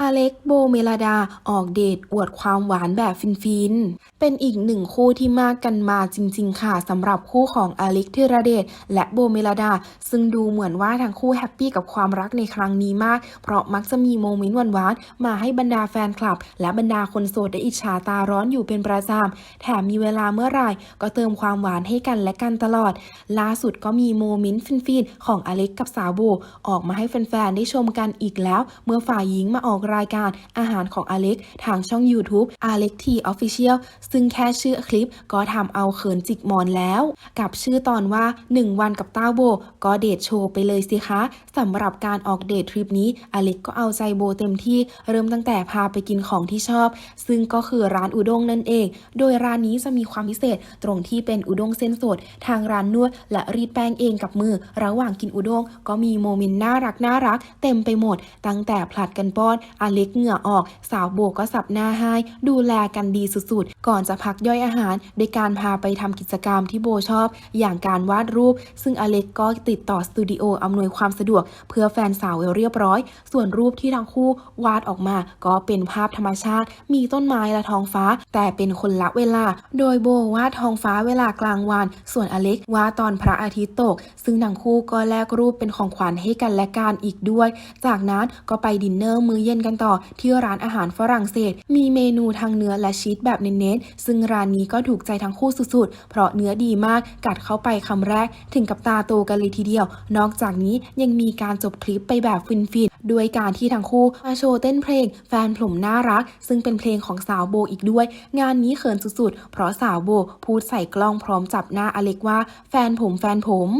อเล็กโบเมลดาออกเดทอวดความหวานแบบฟินๆ เป็นอีกหนึ่งคู่ที่มากกันมาจริงๆ ค่ะสำหรับคู่ของอเล็กธีรเดชและโบเมลดา ซึ่งดูเหมือนว่าทั้งคู่แฮปปี้กับความรักในครั้งนี้มาก เพราะมักจะมีโมเมนต์หวานๆ มาให้บรรดาแฟนคลับ และบรรดาคนโสดได้อิจฉาตาร้อนอยู่เป็นประจำ แถมมีเวลาเมื่อไหร่ก็เติมความหวานให้กันและกันตลอด ล่าสุดก็มีโมเมนต์ฟินๆ ของอเล็กกับสาวโบออกมาให้แฟนๆ ได้ชมกันอีกแล้ว เมื่อฝ่ายหญิงมาออกรายการอาหารของอเล็กทางช่อง YouTube อเล็กทีออฟฟิเชียลซึ่งแค่ชื่อคลิปก็ทำเอาเขินจิกหมอนแล้ว กับชื่อตอนว่า 1 วันกับเต้าโบ ก็เดทโชว์ไปเลยสิคะสำหรับการออกเดททริปนี้อเล็กก็เอาใจโบเต็มที่เริ่มตั้งแต่พาไปกินของที่ชอบ ซึ่งก็คือร้านอุด้งนั่นเอง โดยร้านนี้จะมีความพิเศษตรงที่เป็นอุด้งเส้นสด ทางร้านนวดและรีดแป้งเองกับมือ ระหว่างกินอุด้งก็มีโมเมนต์น่ารักน่ารัก เต็มไปหมด ตั้งแต่ผลัดกันป้อนอเล็กเหงื่อออก สาวโบก็สับหน้าให้ ดูแลกันดีสุดๆ ก่อนจะพักย่อยอาหาร โดยการพาไปทำกิจกรรมที่โบชอบ อย่างการวาดรูป ซึ่งอเล็กก็ติดต่อสตูดิโออำนวยความสะดวก เพื่อแฟนสาวไว้เรียบร้อย ส่วนรูปที่ทั้งคู่วาดออกมา ก็เป็นภาพธรรมชาติ มีต้นไม้และท้องฟ้า แต่เป็นคนละเวลา โดยโบวาดท้องฟ้าเวลากลางวัน ส่วนอเล็กวาดตอนพระอาทิตย์ตก ซึ่งทั้งคู่ก็แลกรูปเป็นของขวัญให้กันและกันอีกด้วย จากนั้นก็ไปดินเนอร์มื้อเย็นกันต่อที่ร้านอาหารฝรั่งเศส มีเมนูทางเนื้อและชีสแบบเน้นๆซึ่งร้านนี้ก็ถูกใจทั้งคู่สุดๆ เพราะเนื้อดีมากกัดเข้าไปคำแรก ถึงกับตาโตกันเลยทีเดียว นอกจากนี้ยังมีการจบคลิปไปแบบฟินๆด้วยการที่ทั้งคู่มาโชว์เต้นเพลง แฟนผมน่ารัก ซึ่งเป็นเพลงของสาวโบอีกด้วย งานนี้เขินสุดๆ เพราะสาวโบพูดใส่กล้องพร้อมจับหน้าอเล็กว่า แฟนผมแฟนผม